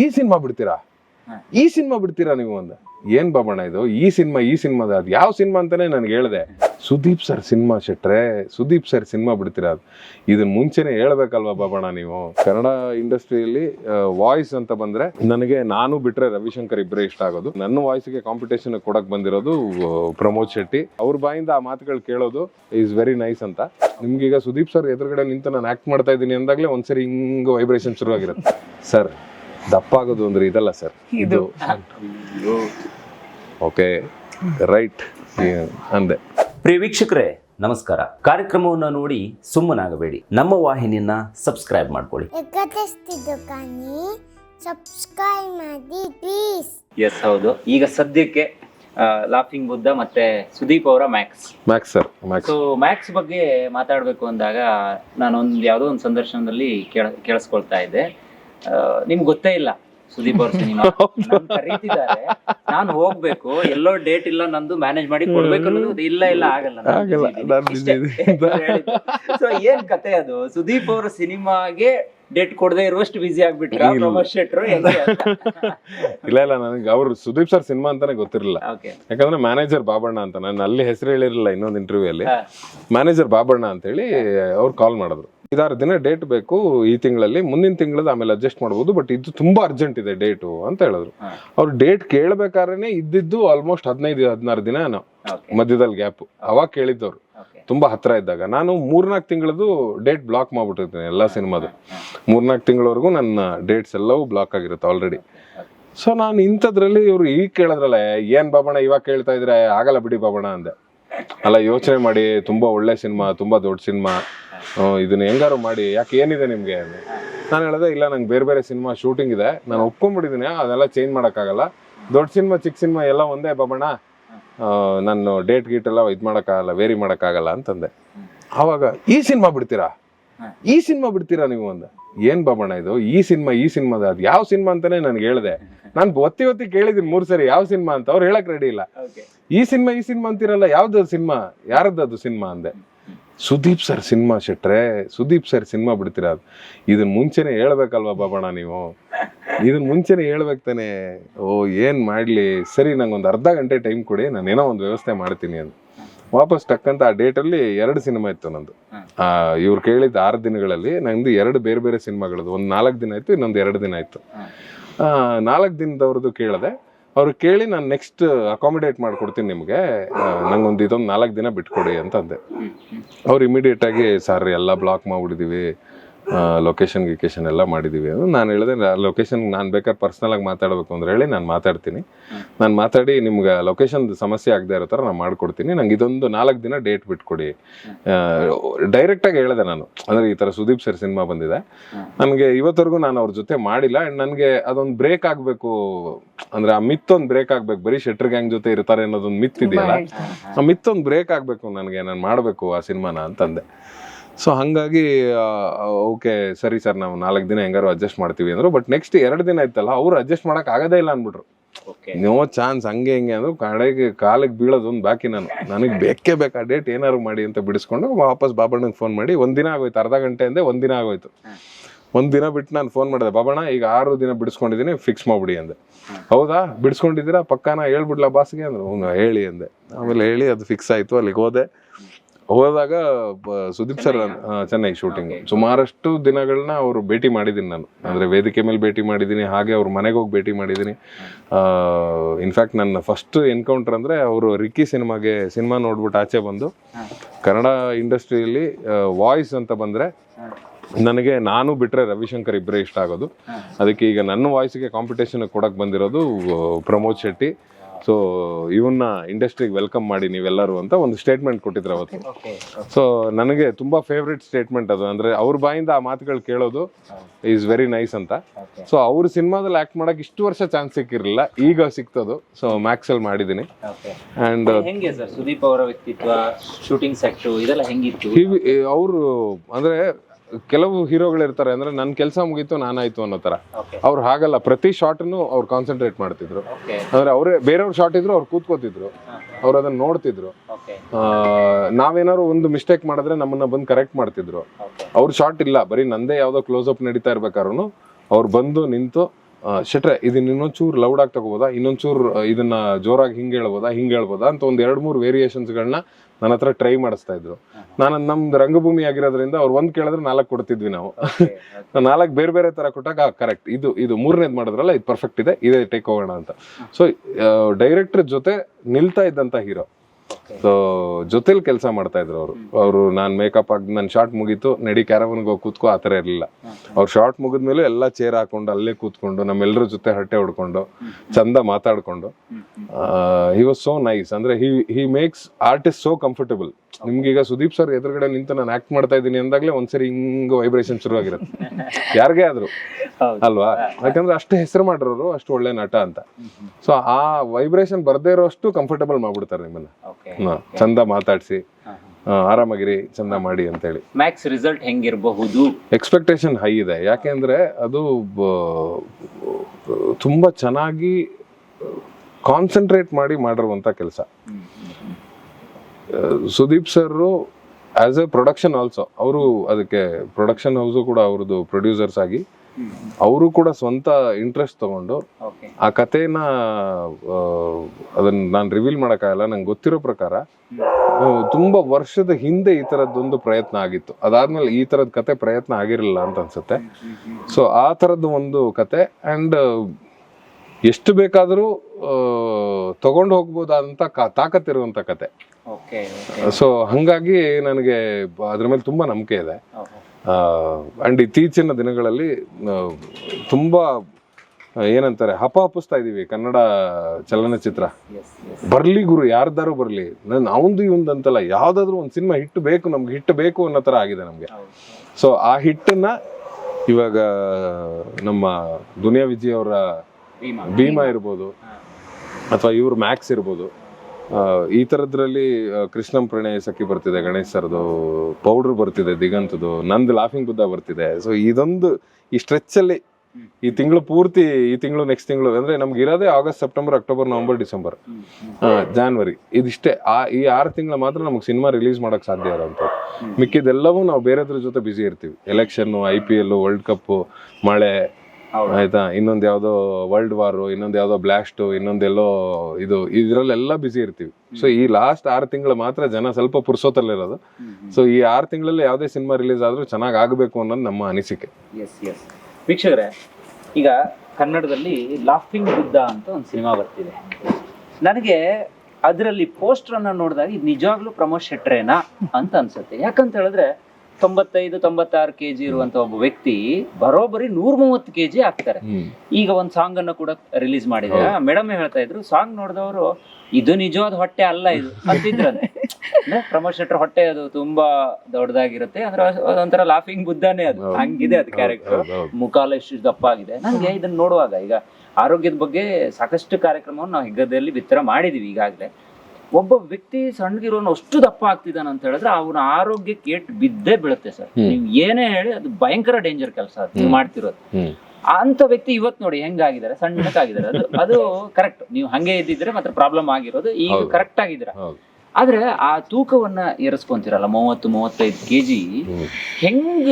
ಈ ಸಿನಿಮಾ ಬಿಡ್ತೀರಾ? ಈ ಸಿನಿಮಾ ಬಿಡ್ತೀರಾ ನೀವು ಒಂದು? ಏನ್ ಬಾಬಣ್ಣ ಇದು? ಈ ಸಿನಿಮಾ ಈ ಸಿನಿಮಾದ ಅದು ಯಾವ ಸಿನಿಮಾ ಅಂತಾನೆ ನನ್ಗೆ ಹೇಳಿದೆ. ಸುದೀಪ್ ಸರ್ ಸಿನಿಮಾ ಶೆಟ್ರೆ ಸುದೀಪ್ ಸರ್ ಸಿನಿಮಾ ಬಿಡ್ತೀರಾ ಅದು? ಇದನ್ ಮುಂಚೆನೆ ಹೇಳ್ಬೇಕಲ್ವಾ ಬಾಬಣ್ಣ ನೀವು? ಕನ್ನಡ ಇಂಡಸ್ಟ್ರಿಯಲ್ಲಿ ವಾಯ್ಸ್ ಅಂತ ಬಂದ್ರೆ ನನಗೆ ನಾನು ಬಿಟ್ರೆ ರವಿಶಂಕರ್ ಇಬ್ಬರೇ ಇಷ್ಟ ಆಗೋದು. ನನ್ನ ವಾಯ್ಸ್ಗೆ ಕಾಂಪಿಟೇಷನ್ ಕೊಡಕ್ ಬಂದಿರೋದು ಪ್ರಮೋದ್ ಶೆಟ್ಟಿ. ಅವ್ರ ಬಾಯಿಂದ ಆ ಮಾತುಗಳು ಕೇಳೋದು ಇಸ್ ವೆರಿ ನೈಸ್ ಅಂತ. ನಿಮ್ಗೀಗ ಸುದೀಪ್ ಸರ್ ಎದುರುಗಡೆ ನಿಂತು ನಾನು ಆಕ್ಟ್ ಮಾಡ್ತಾ ಇದ್ದೀನಿ ಅಂದಾಗ್ಲೇ ಒಂದ್ಸರಿ ಹಿಂಗ್ ವೈಬ್ರೇಷನ್ ಶುರು ಆಗಿರುತ್ತೆ ಸರ್ ದಪ್ಪ ಆಗೋದು ಅಂದ್ರೆ ಇದಲ್ಲ ಸರ್. ಇದು. Okay right. ಅಂದೆ. ಪ್ರಿಯ ವೀಕ್ಷಕರೇ ನಮಸ್ಕಾರ. ಕಾರ್ಯಕ್ರಮವನ್ನು ನೋಡಿ ಸುಮ್ಮನಾಗಬೇಡಿ. ನಮ್ಮ ವಾಹಿನಿಯನ್ನ ಸಬ್ಸ್ಕ್ರೈಬ್ ಮಾಡ್ಕೊಳ್ಳಿ. ಸಬ್ಸ್ಕ್ರೈಬ್ ಮಾಡಿ ಪ್ಲೀಸ್ ಎಸ್ ಹೌದು. ಈಗ ಸದ್ಯಕ್ಕೆ ಲಾಫಿಂಗ್ ಬುದ್ಧ ಮತ್ತೆ ಸುದೀಪ್ ಅವರ Max Max sir Max so Max ಬಗ್ಗೆ ಮಾತಾಡಬೇಕು ಅಂದಾಗ ನಾನು ಒಂದು ಯಾವುದೋ ಒಂದು ಸಂದರ್ಶನದಲ್ಲಿ ಕೇಳ ಕೇಳಿಸ್ಕೊಳ್ತಾ ಇದ್ದೆ. ನಿಮ್ಗೆ ಗೊತ್ತೇ ಇಲ್ಲ. ಸುದೀಪ್ ಅವ್ರ ಸಿನಿಮಾ. ಕರೀತಿದ್ದಾರೆ. ನಾನು ಹೋಗ್ಬೇಕು. ಎಲ್ಲೋ ಡೇಟ್ ಇಲ್ಲ ನಂದು ಮ್ಯಾನೇಜ್ ಮಾಡಿ ಕೊಡ್ಬೇಕು ಅನ್ನೋದು ಇಲ್ಲ ಇಲ್ಲ ಆಗಲ್ಲ. ಸೊ. ಏನ್ ಕತೆ ಅದು? ಸುದೀಪ್ ಅವ್ರ ಸಿನಿಮಾಗೆ ಡೇಟ್ ಕೊಡದೆ ಇರುವಷ್ಟು ಬಿಸಿ ಆಗ್ಬಿಟ್ರೆ? ಇಲ್ಲ. ಇಲ್ಲ ನನಗೆ ಅವರು ಸುದೀಪ್ ಸರ್ ಸಿನಿಮಾ ಅಂತಾನೆ ಗೊತ್ತಿರಲಿಲ್ಲ ಯಾಕಂದ್ರೆ ಮ್ಯಾನೇಜರ್ ಬಾಬಣ್ಣ ಅಂತ. ನಾನು ಅಲ್ಲಿ ಹೆಸರು ಹೇಳಿರಲಿಲ್ಲ ಇನ್ನೊಂದು ಇಂಟರ್ವ್ಯೂ ಅಲ್ಲಿ. ಮ್ಯಾನೇಜರ್ ಬಾಬಣ್ಣ ಅಂತ ಹೇಳಿ ಅವ್ರು ಕಾಲ್ ಮಾಡಿದ್ರು. ಇದಾರು ದಿನ ಡೇಟ್ ಬೇಕು ಈ ತಿಂಗಳಲ್ಲಿ ಮುಂದಿನ ತಿಂಗಳದ ಆಮೇಲೆ ಅಡ್ಜಸ್ಟ್ ಮಾಡ್ಬೋದು ಬಟ್ ಇದು ತುಂಬಾ ಅರ್ಜೆಂಟ್ ಇದೆ ಡೇಟು ಅಂತ ಹೇಳಿದ್ರು. ಅವ್ರು ಡೇಟ್ ಕೇಳಬೇಕಾದ್ರೆ ಇದ್ದಿದ್ದು ಆಲ್ಮೋಸ್ಟ್ ಹದಿನೈದು ಹದಿನಾರು ದಿನ ನಾನು ಮಧ್ಯದಲ್ಲಿ ಗ್ಯಾಪ್ ಅವಾಗ ಕೇಳಿದ್ದವ್ರು. ತುಂಬಾ ಹತ್ರ ಇದ್ದಾಗ. ನಾನು ಮೂರ್ನಾಲ್ಕು ತಿಂಗಳದು ಡೇಟ್ ಬ್ಲಾಕ್ ಮಾಡ್ಬಿಟ್ಟಿರ್ತೀನಿ ಎಲ್ಲಾ ಸಿನಿಮಾದು. ಮೂರ್ನಾಲ್ಕು ತಿಂಗಳವರೆಗೂ ನನ್ನ ಡೇಟ್ಸ್ ಎಲ್ಲವೂ ಬ್ಲಾಕ್ ಆಗಿರುತ್ತೆ ಆಲ್ರೆಡಿ ಸೊ ನಾನು ಇಂಥದ್ರಲ್ಲಿ ಇವರು ಈಗ ಕೇಳಿದ್ರಲ್ಲ ಏನ್ ಬಾಬಣ್ಣ ಇವಾಗ ಕೇಳ್ತಾ ಇದ್ರೆ ಆಗಲ್ಲ ಬಿಡಿ ಬಾಬಣ್ಣ ಅಂದೆ. ಅಲ್ಲ, ಯೋಚನೆ ಮಾಡಿ, ತುಂಬಾ ಒಳ್ಳೆ ಸಿನಿಮಾ, ತುಂಬಾ ದೊಡ್ಡ ಸಿನಿಮಾ. ಇದನ್ನ ಹೆಂಗಾರು ಮಾಡಿ, ಯಾಕೆ ಏನಿದೆ ನಿಮ್ಗೆ. ನಾನು ಹೇಳಿದೆ, ಇಲ್ಲ, ನಂಗೆ ಬೇರೆ ಬೇರೆ ಸಿನಿಮಾ ಶೂಟಿಂಗ್ ಇದೆ. ನಾನು ಒಪ್ಕೊಂಡ್ಬಿಟ್ಟಿದ್ದೀನಿ ಅದೆಲ್ಲ ಚೇಂಜ್ ಮಾಡೋಕ್ಕಾಗಲ್ಲ. ದೊಡ್ಡ ಸಿನಿಮಾ ಚಿಕ್ಕ ಸಿನಿಮಾ ಎಲ್ಲ ಒಂದೇ, ಬಬಣ್ಣ. ನಾನು ಡೇಟ್ ಗೀಟ್ ಎಲ್ಲ ಇದು ಮಾಡೋಕ್ಕಾಗಲ್ಲ ವೇರಿ ಮಾಡೋಕ್ಕಾಗಲ್ಲ ಅಂತಂದೆ. ಆವಾಗ, ಈ ಸಿನಿಮಾ ಬಿಡ್ತೀರಾ? ಈ ಸಿನಿಮಾ ಬಿಡ್ತೀರಾ ನೀವು ಒಂದು ಏನ್ ಬಬಣ್ಣ ಇದು? ಈ ಸಿನಿಮಾ, ಈ ಸಿನಿಮಾದ, ಅದು ಯಾವ ಸಿನಿಮಾ ಅಂತಾನೆ ನನ್ಗೆ ಹೇಳಿದೆ. ನಾನು ಒತ್ತಿ ಒತ್ತಿ ಕೇಳಿದೀನಿ ಮೂರ್ ಸರಿ, ಯಾವ ಸಿನಿಮಾ ಅಂತ, ಅವ್ರು ಹೇಳಕ್ ರೆಡಿ ಇಲ್ಲ. ಈ ಸಿನಿಮಾ ಈ ಸಿನಿಮಾ ಅಂತಿರಲ್ಲ, ಯಾವ್ದು ಸಿನಿಮಾ? ಯಾರದ್ದು ಸಿನಿಮಾ ಅಂದೆ? ಸುದೀಪ್ ಸರ್ ಸಿನಿಮಾ ಶೆಟ್ರೆ, ಸುದೀಪ್ ಸರ್ ಸಿನಿಮಾ ಬಿಡ್ತೀರಾ? ಅದು ಇದನ್ ಮುಂಚೆನೆ ಹೇಳ್ಬೇಕಲ್ವಾ ಬಾಬಣ್ಣ ನೀವು? ಇದನ್ ಮುಂಚೆನೆ ಹೇಳ್ಬೇಕು ತಾನೆ. ಓ, ಏನ್ ಮಾಡ್ಲಿ? ಸರಿ, ನಂಗೊಂದು ಅರ್ಧ ಗಂಟೆ ಟೈಮ್ ಕೊಡಿ, ನಾನು ಏನೋ ಒಂದು ವ್ಯವಸ್ಥೆ ಮಾಡ್ತೀನಿ ಅಂತ. ವಾಪಸ್ ಟಕ್ಕಂತ ಆ ಡೇಟಲ್ಲಿ ಎರಡು ಸಿನಿಮಾ ಇತ್ತು ನಂದು. ಇವ್ರು ಕೇಳಿದ ಆರು ದಿನಗಳಲ್ಲಿ ನಂದು ಎರಡು ಬೇರೆ ಬೇರೆ ಸಿನಿಮಾಗಳದ್ದು. ಒಂದು ನಾಲ್ಕು ದಿನ ಆಯ್ತು, ಇನ್ನೊಂದು ಎರಡು ದಿನ ಆಯ್ತು. ಹ್ಮ್. ನಾಲ್ಕು ದಿನದವ್ರದ್ದು ಕೇಳಿದೆ ಅವ್ರು ಕೇಳಿ ನಾನು ನೆಕ್ಸ್ಟ್ ಅಕಾಮಿಡೇಟ್ ಮಾಡ್ಕೊಡ್ತೀನಿ ನಿಮಗೆ. ನಂಗೊಂದು ಇದೊಂದು ನಾಲ್ಕು ದಿನ ಬಿಟ್ಕೊಡಿ ಅಂತ ಅಂದೆ. ಅವ್ರು ಇಮಿಡಿಯೇಟಾಗಿ ಸರ್ ಎಲ್ಲ ಬ್ಲಾಕ್ ಮಾಡ್ಬಿಟ್ಟಿದೀವಿ. ಲೊಕೇಶನ್ ಗಿಕೇಶನ್ ಎಲ್ಲ ಮಾಡಿದೀವಿ. ಅಂದ್ರೆ ನಾನು ಹೇಳಿದೆ ಲೊಕೇಶನ್ ನಾನು ಬೇಕಾದ್ರೆ ಪರ್ಸ್ನಲ್ ಆಗಿ ಮಾತಾಡಬೇಕು ಅಂದ್ರೆ ಹೇಳಿ ನಾನು ಮಾತಾಡ್ತೀನಿ. ನಾನು ಮಾತಾಡಿ ನಿಮ್ಗೆ ಲೊಕೇಶನ್ ಸಮಸ್ಯೆ ಆಗದೆ ಇರೋ ಥರ ನಾನು ಮಾಡ್ಕೊಡ್ತೀನಿ. ನಂಗೆ ಇದೊಂದು ನಾಲ್ಕು ದಿನ ಡೇಟ್ ಬಿಟ್ಕೊಡಿ. ಡೈರೆಕ್ಟ್ ಆಗಿ ಹೇಳಿದೆ ನಾನು. ಅಂದ್ರೆ ಈ ತರ ಸುದೀಪ್ ಸರ್ ಸಿನಿಮಾ ಬಂದಿದೆ. ನನಗೆ ಇವತ್ತರೆಗೂ ನಾನು ಅವ್ರ ಜೊತೆ ಮಾಡಿಲ್ಲ. ಅಂಡ್ ನನಗೆ ಅದೊಂದು ಬ್ರೇಕ್ ಆಗಬೇಕು. ಅಂದ್ರೆ ಆ ಮಿತ್ತೊಂದು ಒಂದು ಬ್ರೇಕ್ ಆಗಬೇಕು. ಬರೀ ಶೆಟ್ರ್ ಗ್ಯಾಂಗ್ ಜೊತೆ ಇರ್ತಾರೆ ಅನ್ನೋದೊಂದು ಮಿತ್ ಇದೆಯಲ್ಲ? ಆ ಮಿತ್ತೊಂದು ಒಂದು ಬ್ರೇಕ್ ಆಗಬೇಕು ನನಗೆ. ನಾನು ಮಾಡಬೇಕು ಆ ಸಿನಿಮಾನ ಅಂತಂದೆ. ಸೊ ಹಂಗಾಗಿ ಓಕೆ ಸರಿ ಸರ್ ನಾವು ನಾಲ್ಕು ದಿನ ಹೆಂಗಾರು ಅಡ್ಜಸ್ಟ್ ಮಾಡ್ತೀವಿ ಅಂದ್ರು ಬಟ್ ನೆಕ್ಸ್ಟ್ ಎರಡು ದಿನ ಇತ್ತಲ್ಲ ಅವ್ರು ಅಡ್ಜಸ್ಟ್ ಮಾಡಕ್ ಆಗದೇ ಇಲ್ಲ ಅಂದ್ಬಿಟ್ರು. ಓಕೆ ನೋ ಚಾನ್ಸ್ ಹಂಗೆ ಹಿಂಗೆ ಅಂದ್ರು ಕಡೆಗೆ ಕಾಲಿಗೆ ಬೀಳೋದೊಂದು ಬಾಕಿ ನಾನು. ನನಗೆ ಬೇಕೇ ಬೇಕು ಆ ಡೇಟ್ ಏನಾರು ಮಾಡಿ ಅಂತ ಬಿಡಿಸ್ಕೊಂಡು ವಾಪಸ್ ಬಾಬಣ್ಣಗೆ ಫೋನ್ ಮಾಡಿ ಒಂದಿನ ಆಗೋಯ್ತು ಅರ್ಧ ಗಂಟೆ ಅಂದೆ ಒಂದಿನ ಆಗೋಯ್ತು. ಒಂದಿನ ದಿನ ಬಿಟ್ಟು ನಾನು ಫೋನ್ ಮಾಡಿದೆ ಬಾಬಣ್ಣ ಈಗ ಆರು ದಿನ ಬಿಡಿಸ್ಕೊಂಡಿದ್ದೀನಿ ಫಿಕ್ಸ್ ಮಾಡ್ಬಿಡಿ ಅಂದೆ. ಹೌದಾ? ಬಿಡಿಸ್ಕೊಂಡಿದ್ದೀರಾ? ಪಕ್ಕಾನ ಹೇಳ್ಬಿಡ್ಲಾ ಬಾಸ್ಗೆ ಅಂದ್ರು. ಹ್ಞೂ ಹೇಳಿ ಅಂದೆ. ಆಮೇಲೆ ಹೇಳಿ ಅದು ಫಿಕ್ಸ್ ಆಯಿತು ಅಲ್ಲಿಗೆ ಹೋದೆ. ಹೋದಾಗ ಸುದೀಪ್ ಸರ್ ಚೆನ್ನೈ ಶೂಟಿಂಗ್ ಸುಮಾರಷ್ಟು ದಿನಗಳನ್ನ ಅವರು ಭೇಟಿ ಮಾಡಿದ್ದೀನಿ ನಾನು. ಅಂದ್ರೆ ವೇದಿಕೆ ಮೇಲೆ ಭೇಟಿ ಮಾಡಿದ್ದೀನಿ ಹಾಗೆ ಅವ್ರ ಮನೆಗೆ ಹೋಗಿ ಭೇಟಿ ಮಾಡಿದ್ದೀನಿ ಇನ್ಫ್ಯಾಕ್ಟ್ ನನ್ನ ಫಸ್ಟ್ ಎನ್ಕೌಂಟರ್ ಅಂದ್ರೆ ಅವರು ರಿಕ್ಕಿ ಸಿನಿಮಾಗೆ ಸಿನಿಮಾ ನೋಡ್ಬಿಟ್ಟು ಆಚೆ ಬಂದು ಕನ್ನಡ ಇಂಡಸ್ಟ್ರಿಯಲ್ಲಿ ವಾಯ್ಸ್ ಅಂತ ಬಂದ್ರೆ ನನಗೆ ನಾನು ಬಿಟ್ಟರೆ ರವಿಶಂಕರ್ ಇಬ್ಬರೇ ಇಷ್ಟ ಆಗೋದು. ಅದಕ್ಕೆ ಈಗ ನನ್ನ ವಾಯ್ಸ್ಗೆ ಕಾಂಪಿಟೇಷನ್ ಕೊಡಕ್ ಬಂದಿರೋದು ಪ್ರಮೋದ್ ಶೆಟ್ಟಿ. ಸೊ ಇವನ್ನ ಇಂಡಸ್ಟ್ರಿಗೆ ವೆಲ್ಕಮ್ ಮಾಡಿ ನೀವೆಲ್ಲರೂ ಅಂತ ಒಂದು ಸ್ಟೇಟ್ಮೆಂಟ್ ಕೊಟ್ಟಿದ್ರು ಅವತ್ತು. ಸೊ ನನಗೆ ತುಂಬಾ ಫೇವ್ರೆಟ್ ಸ್ಟೇಟ್ಮೆಂಟ್ ಅದು. ಅಂದ್ರೆ ಅವ್ರ ಬಾಯಿಂದ ಆ ಮಾತುಗಳು ಕೇಳೋದು ಈಸ್ ವೆರಿ ನೈಸ್ ಅಂತ. ಸೊ ಅವ್ರ ಸಿನಿಮಾದಲ್ಲಿ ಆಕ್ಟ್ ಮಾಡಕ್ ಇಷ್ಟು ವರ್ಷ ಚಾನ್ಸ್ ಸಿಕ್ಕಿರಲಿಲ್ಲ. ಈಗ ಸಿಕ್ತದು. ಸೊ ಮ್ಯಾಕ್ಸ್ ಅಲ್ಲಿ ಮಾಡಿದ್ದೀನಿ ಓಕೆ ಅಂಡ್ ಹೆಂಗೆ ಸರ್ ಸುದೀಪ್ ಅವರ ವ್ಯಕ್ತಿತ್ವ ಶೂಟಿಂಗ್ ಸೆಟ್ ಇದೆಲ್ಲ ಹೆಂಗಿತ್ತು? ಅವರು ಅಂದ್ರೆ ಕೆಲವು ಹೀರೋಗಳು ಇರ್ತಾರೆ ಅಂದ್ರೆ ನನ್ನ ಕೆಲಸ ಮುಗೀತು ನಾನಾಯ್ತು ಅನ್ನೋ ತರ. ಅವ್ರು ಹಾಗಲ್ಲ. ಪ್ರತಿ ಶಾಟ್ನು ಅವ್ರು ಕಾನ್ಸಂಟ್ರೇಟ್ ಮಾಡ್ತಿದ್ರು. ಅಂದ್ರೆ ಅವರೇ ಬೇರೆಯವ್ರ ಶಾಟ್ ಇದ್ರು ಅವ್ರು ಕೂತ್ಕೋತಿದ್ರು. ಅವ್ರು ಅದನ್ನ ನೋಡ್ತಿದ್ರು. ನಾವೇನಾದ್ರು ಒಂದು ಮಿಸ್ಟೇಕ್ ಮಾಡಿದ್ರೆ ನಮ್ಮನ್ನ ಬಂದು ಕರೆಕ್ಟ್ ಮಾಡ್ತಿದ್ರು. ಅವ್ರ ಶಾಟ್ ಇಲ್ಲ. ಬರೀ ನಂದೇ ಯಾವ್ದೋ ಕ್ಲೋಸ್ ಅಪ್ ನಡೀತಾ ಇರ್ಬೇಕಾದ್ರು ಅವ್ರು ಬಂದು ನಿಂತು ಶೆಟ್ರೆ ಇದನ್ನ ಇನ್ನೊಂಚೂರು ಲೌಡ್ ಆಗಿ ತಗೋಬೋದಾ? ಇನ್ನೊಂಚೂರು ಇದನ್ನ ಜೋರಾಗಿ ಹಿಂಗೆ ಹೇಳ್ಬೋದಾ? ಹಿಂಗೆ ಹೇಳ್ಬೋದಾ? ಅಂತ ಒಂದು ಎರಡು ಮೂರು ವೇರಿಯೇಷನ್ಸ್ಗಳನ್ನ ನನ್ನ ಹತ್ರ ಟ್ರೈ ಮಾಡಿಸ್ತಾ ಇದ್ರು. ನಾನು ನಮ್ದು ರಂಗಭೂಮಿ ಆಗಿರೋದ್ರಿಂದ ಅವ್ರು ಒಂದ್ ಕೇಳಿದ್ರೆ ನಾಲ್ಕು ಕೊಡ್ತಿದ್ವಿ ನಾವು. ನಾಲ್ಕು ಬೇರೆ ಬೇರೆ ತರ ಕೊಟ್ಟಾಗ ಕರೆಕ್ಟ್ ಇದು ಇದು ಮೂರನೇದು ಮಾಡಿದ್ರಲ್ಲ ಇದು ಪರ್ಫೆಕ್ಟ್ ಇದೆ ಇದೇ ಟೇಕ್ ಹೋಗೋಣ ಅಂತ. ಸೊ ಡೈರೆಕ್ಟರ್ ಜೊತೆ ನಿಲ್ತಾ ಇದ್ದಂತ ಹೀರೋ ಸೊ ಜೊತೆಲಿ ಕೆಲಸ ಮಾಡ್ತಾ ಇದ್ರು ಅವರು. ಅವರು ನಾನು ಮೇಕಪ್ ಆಗಿ ನನ್ನ ಶಾರ್ಟ್ ಮುಗೀತು ನಡಿ ಕ್ಯಾರವನ್ಗೆ ಹೋಗಿ ಕೂತ್ಕೋ ಆ ಥರ ಇರಲಿಲ್ಲ. ಅವ್ರು ಶಾರ್ಟ್ ಮುಗಿದ್ಮೇಲೆ ಎಲ್ಲ ಚೇರ್ ಹಾಕೊಂಡು ಅಲ್ಲೇ ಕೂತ್ಕೊಂಡು ನಮ್ಮೆಲ್ಲರ ಜೊತೆ ಹಟ್ಟೆ ಹೊಡ್ಕೊಂಡು ಚಂದ ಮಾತಾಡ್ಕೊಂಡು ಹಿ ವಾಸ್ ಸೋ ನೈಸ್ ಅಂದ್ರೆ he he makes artist so comfortable ನಿಮ್ಗೀಗ Sudeep sir ಎದುರುಗಡೆ ನಿಂತು ನಾನು ಆಕ್ಟ್ ಮಾಡ್ತಾ ಇದ್ದೀನಿ ಅಂದಾಗ್ಲೇ ಒಂದ್ಸರಿ ಹಿಂಗ್ ವೈಬ್ರೇಷನ್ ಶುರುವಾಗಿರುತ್ತೆ. ಯಾರಿಗೇ ಆದ್ರು. ಅಲ್ವಾ? ಯಾಕಂದ್ರೆ ಅಷ್ಟು ಹೆಸರು ಮಾಡಿರೋರು ಅಷ್ಟು ಒಳ್ಳೆ ನಟ ಅಂತ. ಸೊ ಆ ವೈಬ್ರೇಷನ್ ಬರ್ದೇ ಇರೋಷ್ಟು ಕಂಫರ್ಟಬಲ್ ಮಾಡ್ಬಿಡ್ತಾರೆ ನಿಮ್ಮನ್ನ. ಚಂದ ಮಾತಾಡ್ಸಿ. ಆರಾಮಾಗಿರಿ ಚಂದ ಮಾಡಿ ಅಂತೇಳಿ. ಮ್ಯಾಕ್ಸ್ ರಿಸಲ್ಟ್ ಹೆಂಗಿರಬಹುದು? ಎಕ್ಸ್ಪೆಕ್ಟೇಷನ್ ಹೈ ಇದೆ. ಯಾಕೆಂದ್ರೆ ಅದು ತುಂಬಾ ಚೆನ್ನಾಗಿ ಕಾನ್ಸಂಟ್ರೇಟ್ ಮಾಡಿ ಮಾಡಿರುವಂತ ಕೆಲಸ. Sudeep sir as a production also ಅವರು ಅದಕ್ಕೆ ಪ್ರೊಡಕ್ಷನ್ ಹೌಸು ಕೂಡ ಅವ್ರದ್ದು ಪ್ರೊಡ್ಯೂಸರ್ಸ್ ಆಗಿ ಅವರು ಕೂಡ ಸ್ವಂತ ಇಂಟ್ರೆಸ್ಟ್ ತಗೊಂಡು ಆ ಕಥೆನ ಅದನ್ನ ನಾನು ರಿವೀಲ್ ಮಾಡೋಕ್ಕಾಗಲ್ಲ ನಂಗೆ ಗೊತ್ತಿರೋ ಪ್ರಕಾರ ತುಂಬಾ ವರ್ಷದ ಹಿಂದೆ ಈ ಥರದ್ದೊಂದು ಪ್ರಯತ್ನ ಆಗಿತ್ತು. ಅದಾದ್ಮೇಲೆ ಈ ತರದ ಕತೆ ಪ್ರಯತ್ನ ಆಗಿರಲಿಲ್ಲ ಅಂತ ಅನ್ಸುತ್ತೆ. ಸೊ ಆ ಥರದ್ದು ಒಂದು ಕತೆ ಅಂಡ್ ಎಷ್ಟು ಬೇಕಾದರೂ ತಗೊಂಡು ಹೋಗ್ಬೋದಾದಂತ ಕಾ- ತಾಕತ್ತಿರುವಂತ ಕತೆ ಸೊ ಹಂಗಾಗಿ ನನಗೆ ಅದ್ರ ಮೇಲೆ ತುಂಬಾ ನಂಬಿಕೆ ಇದೆ. ಅಂಡ್ ಇತ್ತೀಚಿನ ದಿನಗಳಲ್ಲಿ ತುಂಬಾ ಏನಂತಾರೆ ಏನಂತಾರೆ ಹಪ್ಪಿಸ್ತಾ ಇದೀವಿ ಕನ್ನಡ ಚಲನಚಿತ್ರ. ಬರ್ಲಿ ಗುರು ಯಾರ್ದಾರು ಬರ್ಲಿ. ನನ್ನ ಅವಂದು ಇವಂದು ಅಂತಲ್ಲ ಯಾವ್ದಾದ್ರು ಒಂದು ಸಿನಿಮಾ ಹಿಟ್ ಬೇಕು ನಮ್ಗೆ ಹಿಟ್ ಬೇಕು ಅನ್ನೋ ತರ ಆಗಿದೆ ನಮ್ಗೆ. ಸೊ ಆ ಹಿಟ್ಟನ್ನ ಇವಾಗ ನಮ್ಮ ದುನಿಯಾ ವಿಜಯ್ ಅವರ ಭೀಮಾ. ಇರ್ಬೋದು ಅಥವಾ ಇವ್ರ ಮ್ಯಾಕ್ಸ್ ಇರ್ಬೋದು ಈ ಥರದ್ರಲ್ಲಿ ಕೃಷ್ಣಂ ಪ್ರಣಯ ಸಖಿ ಬರ್ತಿದೆ, ಗಣೇಶ್ ಸರ್ದು, ಪೌಡರ್ ಬರ್ತಿದೆ, ದಿಗಂತದು, ನಂದು ಲಾಫಿಂಗ್ ಬುದ್ಧ ಬರ್ತಿದೆ. ಸೊ ಇದೊಂದು ಈ ಸ್ಟ್ರೆಚ್ ಅಲ್ಲಿ ಈ ತಿಂಗಳು ಪೂರ್ತಿ, ಈ ತಿಂಗಳು ನೆಕ್ಸ್ಟ್ ತಿಂಗಳು ಅಂದ್ರೆ ನಮ್ಗೆ ಇರೋದೇ August September October November December January ಇದಿಷ್ಟೇ. ಆ, ಈ ಆರು ತಿಂಗಳು ಮಾತ್ರ ನಮ್ಗೆ ಸಿನಿಮಾ ರಿಲೀಸ್ ಮಾಡಕ್ ಸಾಧ್ಯ ಇರೋಂಥ ಮಿಕ್ಕಿದೆಲ್ಲವೂ ನಾವು ಬೇರೆದ್ರ ಜೊತೆ ಬ್ಯುಸಿ ಇರ್ತೀವಿ. Election I P L World Cup ಮಳೆ. ಆಯ್ತಾ? ಇನ್ನೊಂದು ಯಾವುದೋ ವರ್ಲ್ಡ್ ವಾರ್ ಇನ್ನೊಂದು ಯಾವುದೋ ಬ್ಲಾಸ್ಟ್ ಇನ್ನೊಂದೆಲ್ಲೋ ಇದು ಇದ್ರಲ್ಲೆಲ್ಲ ಬಿಸಿ ಇರ್ತೀವಿ. ಸೊ ಈ ಲಾಸ್ಟ್ ಆರು ತಿಂಗಳು ಮಾತ್ರ ಜನ ಸ್ವಲ್ಪ ಪುರ್ಸೋತಲ್ಲಿರೋದು ಸೊ ಈ ಆರು ತಿಂಗಳಲ್ಲಿ ಯಾವುದೇ ಸಿನಿಮಾ ರಿಲೀಸ್ ಆದ್ರೂ ಚೆನ್ನಾಗಿ ಆಗಬೇಕು ಅನ್ನೋದು ನಮ್ಮ ಅನಿಸಿಕೆ. ಎಸ್ ಎಸ್ ವೀಕ್ಷಕರೇ ಈಗ ಕನ್ನಡದಲ್ಲಿ ಲಾಫಿಂಗ್ ಬುದ್ಧ ಅಂತ ಒಂದು ಸಿನಿಮಾ ಬರ್ತಿದೆ. ನನಗೆ ಅದರಲ್ಲಿ ಪೋಸ್ಟರ್ ಅನ್ನ ನೋಡಿದಾಗ ನಿಜವಾಗ್ಲೂ ಪ್ರಮೋದ್ ಶೆಟ್ರೇನಾ ಅಂತ ಅನ್ಸುತ್ತೆ. ಯಾಕಂತ ಹೇಳಿದ್ರೆ ತೊಂಬತ್ತೈದು ತೊಂಬತ್ತಾರು ಕೆ ಜಿ ಇರುವಂತ ಒಬ್ಬ ವ್ಯಕ್ತಿ ಬರೋಬ್ಬರಿ ನೂರ ಮೂವತ್ತು ಕೆ ಜಿ ಆಗ್ತಾರೆ ಈಗ ಒಂದು ಸಾಂಗ್ ಅನ್ನು ಕೂಡ ರಿಲೀಸ್ ಮಾಡಿದ್ರೆ ಮೇಡಮ್ ಹೇಳ್ತಾ ಇದ್ರು ಸಾಂಗ್ ನೋಡಿದವರು ಇದು ನಿಜವಾದ ಹೊಟ್ಟೆ ಅಲ್ಲ ಇದು ಅಂತಿದ್ರಂತೆ ಪ್ರಮೋದ್ ಶೆಟ್ಟರ್ ಹೊಟ್ಟೆ ಅದು ತುಂಬಾ ದೊಡ್ಡದಾಗಿರುತ್ತೆ. ಅಂದ್ರೆ ಅದೊಂಥರ ಲಾಫಿಂಗ್ ಬುದ್ಧನೇ ಅದು. ಹಂಗಿದೆ ಅದು ಕ್ಯಾರೆಕ್ಟರ್. ಮುಖಾಲ ಎಷ್ಟು ದಪ್ಪ ಆಗಿದೆ. ನಂಗೆ ಇದನ್ನ ನೋಡುವಾಗ ಈಗ ಆರೋಗ್ಯದ ಬಗ್ಗೆ ಸಾಕಷ್ಟು ಕಾರ್ಯಕ್ರಮವನ್ನು ನಾವು ಹೆಗ್ಗದಲ್ಲಿ ಬಿತ್ತರ ಮಾಡಿದೀವಿ ಈಗಾಗಲೇ. ಒಬ್ಬ ವ್ಯಕ್ತಿ ಸಣ್ಣಗಿರೋನು ಅಷ್ಟು ದಪ್ಪ ಆಗ್ತಿದ್ದಾನೆ ಅಂತ ಹೇಳಿದ್ರೆ ಅವನ ಆರೋಗ್ಯ ಕೇಟ್ ಬಿದ್ದೇ ಬೀಳುತ್ತೆ ಸರ್. ನೀವು ಏನೇ ಹೇಳಿ ಅದು ಭಯಂಕರ ಡೇಂಜರ್ ಕೆಲಸ ಅದು ನೀವು ಮಾಡ್ತಿರೋದು. ಅಂತ ವ್ಯಕ್ತಿ ಇವತ್ ನೋಡಿ ಹೆಂಗಾಗಿದ್ದಾರೆ ಸಣ್ಣಕ್ಕಾಗಿದ್ದಾರೆ ಅದು ಅದು ಕರೆಕ್ಟ್ ನೀವು ಹಂಗೆ ಇದ್ದಿದ್ರೆ ಮತ್ತೆ ಪ್ರಾಬ್ಲಮ್ ಆಗಿರೋದು ಈಗ ಕರೆಕ್ಟ್ ಆಗಿದ್ದೀರಾ. ಆದ್ರೆ ಆ ತೂಕವನ್ನ ಏರಿಸ್ಕೊಂತೀರಲ್ಲ ಮೂವತ್ತು ಮೂವತ್ತೈದು ಕೆಜಿ. ಹೆಂಗ್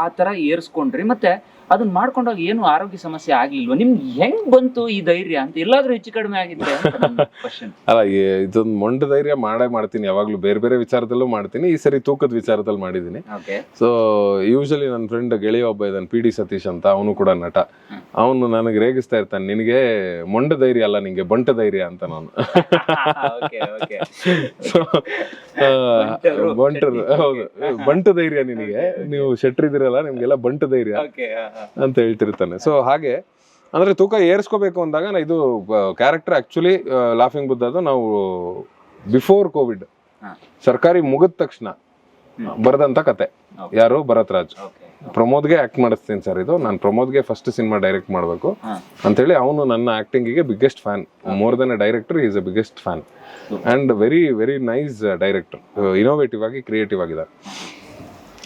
ಆ ತರ ಏರ್ಸ್ಕೊಂಡ್ರಿ? ಮತ್ತೆ ಅದನ್ನ ಮಾಡ್ಕೊಂಡಾಗ ಏನು ಆರೋಗ್ಯ ಸಮಸ್ಯೆ ಆಗ್ಲಿಲ್ವ? ನಿಮ್ಗೆ ಹೆಂಗ್ ಬಂತು ಈ ಧೈರ್ಯ ಅಂತ? ಎಲ್ಲಾದ್ರೂ ಹೆಚ್ಚು ಕಡಿಮೆ ಆಗಿದ್ರೆ ಅಲ್ಲ ಇದೊಂದು ಮೊಂಡ ಧೈರ್ಯ ಮಾಡೇ ಮಾಡ್ತೀನಿ. ಯಾವಾಗ್ಲೂ ಬೇರೆ ಬೇರೆ ವಿಚಾರದಲ್ಲೂ ಮಾಡ್ತೀನಿ. ಈ ಸರಿ ತೂಕದ ವಿಚಾರದಲ್ಲಿ ಮಾಡಿದ್ದೀನಿ. ಸೊ ಯೂಶಲಿ ನನ್ನ ಫ್ರೆಂಡ್ ಗೆಳೆಯ ಒಬ್ಬ ಇದ್ದಾನೆ ಪಿ ಡಿ ಸತೀಶ್ ಅಂತ. ಅವನು ಕೂಡ ನಟ. ಅವನು ನನಗೆ ರೇಗಿಸ್ತಾ ಇರ್ತಾನೆ. ನಿನಗೆ ಮೊಂಡ ಧೈರ್ಯ ಅಲ್ಲ ನಿಂಗೆ ಬಂಟ ಧೈರ್ಯ ಅಂತ ನಾನು. ಬಂಟರು. ಹೌದು. ಬಂಟ ಧೈರ್ಯ ನಿನಗೆ. ನೀವು ಶೆಟ್ರಿದಿರಲ್ಲ ನಿಮ್ಗೆಲ್ಲ ಬಂಟ ಧೈರ್ಯ. ಅಂತ ಹೇಳ್ತಿರ್ತಾನೆ. ಸೊ ಹಾಗೆ ಅಂದ್ರೆ ತೂಕ ಏರ್ಸ್ಕೋಬೇಕು ಅಂದಾಗ ಇದು ಕ್ಯಾರೆಕ್ಟರ್ ಆಕ್ಚುಲಿ ಲಾಫಿಂಗ್ ಬುದ್ಧದು ನಾವು ಬಿಫೋರ್ ಕೋವಿಡ್ ಸರ್ಕಾರಿ ಮುಗಿದ ತಕ್ಷಣ ಬರೆದಂತ ಕತೆ. ಯಾರು? ಭರತ್ ರಾಜ್ ಪ್ರಮೋದ್ ಪ್ರಮೋದ್ಗೆ ಆಕ್ಟ್ ಮಾಡಿಸ್ತೀನಿ ಸರ್ ಇದು. ನಾನು ಪ್ರಮೋದ್ಗೆ ಫಸ್ಟ್ ಸಿನಿಮಾ ಡೈರೆಕ್ಟ್ ಮಾಡಬೇಕು. ಅಂತ ಅಂತೇಳಿ ಅವನು ನನ್ನ ಆಕ್ಟಿಂಗಿಗೆ biggest fan more than a director is a biggest fan and very very nice director innovative ಆಗಿ ಕ್ರಿಯೇಟಿವ್ ಆಗಿದೆ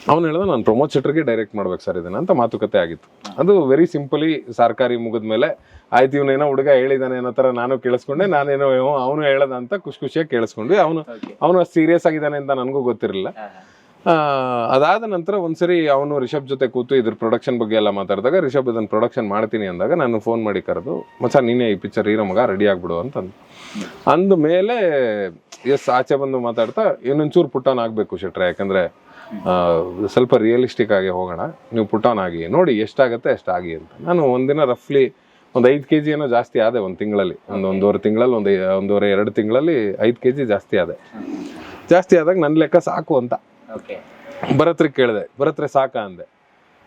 ಅವನು ಹೇಳಿದ ನಾನು ಪ್ರಮೋದ್ ಶೆಟ್ರಿಗೆ ಡೈರೆಕ್ಟ್ ಮಾಡ್ಬೇಕು ಸರ್ ಇದನ್ನ ಅಂತ ಮಾತುಕತೆ ಆಗಿತ್ತು. ಅದು ವೆರಿ ಸಿಂಪಲಿ ಸರ್ಕಾರಿ ಮುಗಿದ್ಮೇಲೆ ಆಯ್ತು ಇವನೇನೋ ಹುಡುಗ ಹೇಳಿದಾನೆ ಅನ್ನೋ ತರ ನಾನು ಕೇಳಿಸ್ಕೊಂಡೆ ನಾನೇನೋ ಅವನು ಹೇಳದ ಅಂತ ಖುಷಿ ಖುಷಿಯಾಗಿ ಕೇಳಿಸ್ಕೊಂಡ್ವಿ. ಅವನು ಅವನು ಅಷ್ಟು ಸೀರಿಯಸ್ ಆಗಿದ್ದಾನೆ ಅಂತ ನನಗೂ ಗೊತ್ತಿರಲಿಲ್ಲ. ಅದಾದ ನಂತರ ಒಂದ್ಸರಿ ಅವನು ರಿಷಬ್ ಜೊತೆ ಕೂತು ಇದ್ರ ಪ್ರೊಡಕ್ಷನ್ ಬಗ್ಗೆ ಎಲ್ಲ ಮಾತಾಡಿದಾಗ ರಿಷಬ್ ಇದನ್ನ ಪ್ರೊಡಕ್ಷನ್ ಮಾಡ್ತೀನಿ ಅಂದಾಗ ನಾನು ಫೋನ್ ಮಾಡಿ ಕರೆದು ಮಚ್ಚ ನೀನೇ ಈ ಪಿಕ್ಚರ್ ಹೀರೋ ಮಗ ರೆಡಿ ಆಗ್ಬಿಡು ಅಂತ ಅಂದ. ಮೇಲೆ ಎಸ್ ಆಚೆ ಬಂದು ಮಾತಾಡ್ತಾ ಇನ್ನೊಂಚೂರು ಪುಟ್ಟನ್ ಆಗ್ಬೇಕು ಶೆಟ್ರೆ ಯಾಕಂದ್ರೆ ಸ್ವಲ್ಪ ರಿಯಲಿಸ್ಟಿಕ್ ಆಗಿ ಹೋಗೋಣ. ನೀವು ಪುಟ್ಟಾನ್ ಆಗಿ. ನೋಡಿ ಎಷ್ಟಾಗತ್ತೆ ಆಗಿ ಅಂತ. ನಾನು ಒಂದಿನ ರಫ್ಲಿ ಒಂದು ಐದು ಕೆ ಜಿ ಏನೋ ಜಾಸ್ತಿ ಆದೆ ಒಂದು ತಿಂಗಳಲ್ಲಿ. ಒಂದು ಒಂದೂವರೆ ತಿಂಗಳಲ್ಲಿ ಒಂದು ಒಂದೂವರೆ ಎರಡು ತಿಂಗಳಲ್ಲಿ ಐದು ಕೆ ಜಿ ಜಾಸ್ತಿ ಆದೆ. ಜಾಸ್ತಿ ಆದಾಗ ನನ್ನ ಲೆಕ್ಕ ಸಾಕು ಅಂತ. ಭರತ್ರಿಗೆ ಕೇಳಿದೆ ಭರತ್ರೆ ಸಾಕ ಅಂದೆ.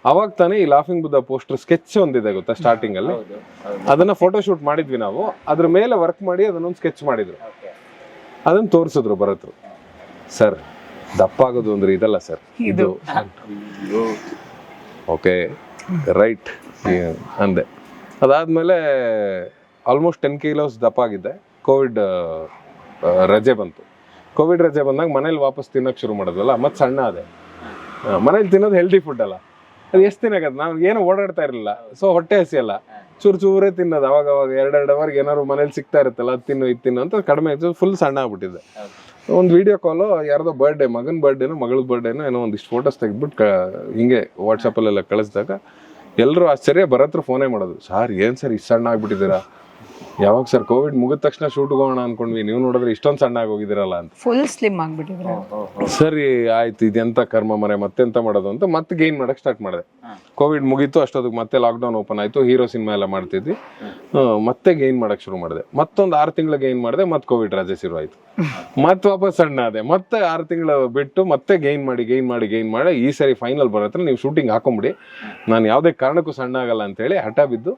ಅವಾಗ ತಾನೇ ಈ ಲಾಫಿಂಗ್ ಬುದ್ಧ ಪೋಸ್ಟರ್ ಸ್ಕೆಚ್ ಒಂದಿದೆ ಗೊತ್ತಾ ಸ್ಟಾರ್ಟಿಂಗ್ ಅಲ್ಲಿ? ಅದನ್ನ ಫೋಟೋ ಶೂಟ್ ಮಾಡಿದ್ವಿ ನಾವು. ಅದ್ರ ಮೇಲೆ ವರ್ಕ್ ಮಾಡಿ ಅದನ್ನೊಂದು ಸ್ಕೆಚ್ ಮಾಡಿದ್ರು. ಅದನ್ನ ತೋರಿಸಿದ್ರು ಭರತ್ರು. ಸರ್ ದಪ್ಪ ಆಗೋದು ಅಂದ್ರೆ ಇದಲ್ಲ ಸರ್, ಇದು. ಓಕೆ ರೈಟ್ ಅಂದೆ. ಅದಾದ್ಮೇಲೆ ಆಲ್ಮೋಸ್ಟ್ ಟೆನ್ ಕಿಲೋಸ್ ದಪ್ಪ ಆಗಿದ್ದೆ ಕೋವಿಡ್ ರಜೆ ಬಂತು. ಕೋವಿಡ್ ರಜೆ ಬಂದಾಗ ಮನೇಲಿ ವಾಪಸ್ ತಿನ್ನೋಕೆ ಶುರು ಮಾಡೋದಲ್ಲ ಮತ್ತೆ ಸಣ್ಣ ಅದೇ ಮನೇಲಿ ತಿನ್ನೋದು ಹೆಲ್ದಿ ಫುಡ್ ಅಲ್ಲ. ಅದು ಎಷ್ಟು ತಿನ್ನಕತ್ತೆ ನಾವು ಏನು ಓಡಾಡ್ತಾ ಇರಲಿಲ್ಲ. ಸೊ ಹೊಟ್ಟೆ ಹಸಿಯಲ್ಲ ಚೂರು ಚೂರೇ ತಿನ್ನೋದು. ಅವಾಗ ಅವಾಗ ಎರಡೆರಡು ಅವರ್ಗೆ ಏನಾದ್ರು ಮನೇಲಿ ಸಿಗ್ತಾ ಇರುತ್ತಲ್ಲ, ಅದು ತಿನ್ನು, ಇದು ತಿನ್ನು ಅಂತ ಕಡಿಮೆ ಫುಲ್ ಸಣ್ಣ ಆಗ್ಬಿಟ್ಟಿದೆ. ಒಂದು ವಿಡಿಯೋ ಕಾಲು ಯಾರ್ದೋ ಬರ್ಡೇ ಮಗನ ಬರ್ಡೇನೋ ಮಗಳ ಬರ್ಡೇನೋ ಏನೋ ಒಂದಿಷ್ಟು ಫೋಟೋಸ್ ತೆಗೆದ್ಬಿಟ್ಟು ಹಿಂಗೆ ವಾಟ್ಸಪ್ಪಲ್ಲೆಲ್ಲ ಕಳಿಸಿದಾಗ ಎಲ್ಲರೂ ಆಶ್ಚರ್ಯ, ಬರತ್ರ ಫೋನೇ ಮಾಡೋದು. ಸರ್, ಏನು ಸರ್, ಇಷ್ಟು ಸಣ್ಣ ಆಗ್ಬಿಟ್ಟಿದ್ದೀರಾ ಯಾವಾಗ ಸರ್ ಕೋವಿಡ್ ಮುಗಿದ ತಕ್ಷಣ ಶೂಟ್ ಹೋಗೋಣ ಅನ್ಕೊಂಡ್ವಿ. ನೀವು ನೋಡಿದ್ರೆ ಇಷ್ಟೊಂದು ಸಣ್ಣ ಆಗೋಗಿದ್ದೀರಲ್ಲ ಅಂತ. ಫುಲ್ ಸ್ಲಿಮ್ ಆಗ್ಬಿಟ್ಟಿದ್ರೆ. ಸರಿ ಆಯ್ತು ಇದೆಂತ ಕರ್ಮ ಮರೆ ಮತ್ತೆಂತ ಮಾಡೋದು ಅಂತ ಮತ್ತೆ ಗೇನ್ ಮಾಡಕ್ ಸ್ಟಾರ್ಟ್ ಮಾಡಿದೆ. ಕೋವಿಡ್ ಮುಗೀತು ಅಷ್ಟೊತ್ತಿಗೆ ಮತ್ತೆ ಲಾಕ್ಡೌನ್ ಓಪನ್ ಆಯ್ತು ಹೀರೋ ಸಿನಿಮಾ ಎಲ್ಲ ಮಾಡ್ತಿದ್ವಿ. ಮತ್ತೆ ಗೇನ್ ಮಾಡಕ್ ಶುರು ಮಾಡಿದೆ. ಮತ್ತೊಂದು ಆರು ತಿಂಗಳು ಗೇನ್ ಮಾಡಿದೆ ಮತ್ತೆ ಕೋವಿಡ್ ರಜೆ ಶುರು ಆಯ್ತು. ಮತ್ತೆ ವಾಪಸ್ ಸಣ್ಣ ಆದೆ. ಮತ್ತೆ ಆರು ತಿಂಗಳು ಬಿಟ್ಟು ಮತ್ತೆ ಗೇನ್ ಮಾಡಿ ಗೇನ್ ಮಾಡಿ ಗೇನ್ ಮಾಡಿ ಈ ಸರಿ ಫೈನಲ್ ಬರತ್ರ ನೀವು ಶೂಟಿಂಗ್ ಹಾಕೊಂಬಿಡಿ. ನಾನು ಯಾವುದೇ ಕಾರಣಕ್ಕೂ ಸಣ್ಣ ಆಗಲ್ಲ ಅಂತೇಳಿ ಹಠ ಬಿದ್ದು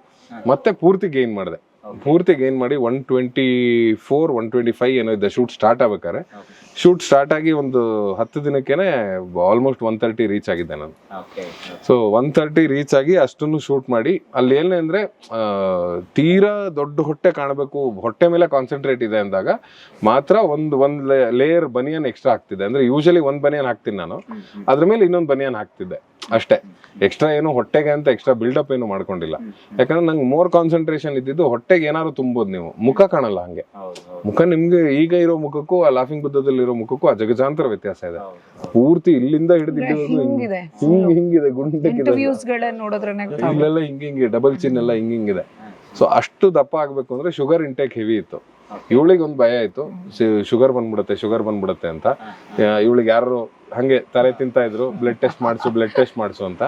ಮತ್ತೆ ಪೂರ್ತಿ ಗೇನ್ ಮಾಡಿದೆ. ಪೂರ್ತಿ ಗೇನ್ ಮಾಡಿ one twenty four one twenty five ಏನೋ ಇದೆ. ಶೂಟ್ ಸ್ಟಾರ್ಟ್ ಆಗ್ಬೇಕಾದ್ರೆ. ಶೂಟ್ ಸ್ಟಾರ್ಟ್ ಆಗಿ ಒಂದು ಹತ್ತು ದಿನಕ್ಕೇನೆ ಆಲ್ಮೋಸ್ಟ್ ಒನ್ ತರ್ಟಿ ರೀಚ್ ಆಗಿದ್ದೆ ನಾನು. ಸೊ ಒನ್ ತರ್ಟಿ ರೀಚ್ ಆಗಿ ಅಷ್ಟನ್ನು ಶೂಟ್ ಮಾಡಿ. ಅಲ್ಲಿ ಏನೇ ಅಂದ್ರೆ ತೀರಾ ದೊಡ್ಡ ಹೊಟ್ಟೆ ಕಾಣಬೇಕು. ಹೊಟ್ಟೆ ಮೇಲೆ ಕಾನ್ಸಂಟ್ರೇಟ್ ಇದೆ ಅಂದಾಗ ಮಾತ್ರ ಒಂದು ಒಂದ್ ಲೇಯರ್ ಬನಿಯನ್ ಎಕ್ಸ್ಟ್ರಾ ಆಗ್ತಿದೆ. ಅಂದ್ರೆ ಯೂಶಲಿ ಒಂದ್ ಬನಿಯನ್ ಹಾಕ್ತೀನಿ ನಾನು. ಅದ್ರ ಮೇಲೆ ಇನ್ನೊಂದು ಬನಿಯನ್ ಹಾಕ್ತಿದ್ದೆ. ಅಷ್ಟೇ. ಎಕ್ಸ್ಟ್ರಾ ಏನು ಹೊಟ್ಟೆಗೆ ಅಂತ ಎಕ್ಸ್ಟ್ರಾ ಬಿಲ್ಡಪ್ ಏನು ಮಾಡ್ಕೊಂಡಿಲ್ಲ. ಯಾಕಂದ್ರೆ ನಂಗೆ ಮೋರ್ ಕಾನ್ಸಂಟ್ರೇಷನ್ ಇದ್ದಿದ್ದು ಹೊಟ್ಟೆಗೆ ಏನಾದ್ರು ತುಂಬೋದು ನೀವು. ಮುಖ ಕಾಣಲ್ಲ ಹಂಗೆ. ಮುಖ ನಿಮ್ಗೆ ಈಗ ಇರೋ ಮುಖಕ್ಕೂ ಆ ಲಾಫಿಂಗ್ ಬುದ್ಧದಲ್ಲಿ ಇರೋ ಮುಖಕ್ಕೂ ಆ ಜಗಜಾಂತರ ವ್ಯತ್ಯಾಸ ಇದೆ. ಹೌದು ಪೂರ್ತಿ ಇಲ್ಲಿಂದ ಹಿಡಿದು ಹಿಂಗಿದೆ. ಹಿಂಗ್ ಹಿಂಗಿದೆ ಗುಂಡಕ್ಕಿದೆ. ಇಲ್ಲೆಲ್ಲ ಹಿಂಗ್ ಹಿಂಗೆ ಡಬಲ್ ಚಿನ್ ಎಲ್ಲ ಹಿಂಗಿಂಗಿದೆ ಸೊ ಅಷ್ಟು ದಪ್ಪ ಆಗ್ಬೇಕು ಅಂದ್ರೆ ಶುಗರ್ ಇಂಟೇಕ್ ಹೆವಿ ಇತ್ತು. ಇವಳಿಗೆ ಒಂದು ಭಯ ಆಯ್ತು. ಶುಗರ್ ಬಂದ್ಬಿಡುತ್ತೆ ಶುಗರ್ ಬಂದ್ಬಿಡುತ್ತೆ ಅಂತ. ಇವಳಿಗೆ ಯಾರು ಹಂಗೆ ತಲೆ ತಿಂತಾ ಇದ್ರು ಬ್ಲಡ್ ಟೆಸ್ಟ್ ಮಾಡಿಸು ಬ್ಲಡ್ ಟೆಸ್ಟ್ ಮಾಡಿಸು ಅಂತ.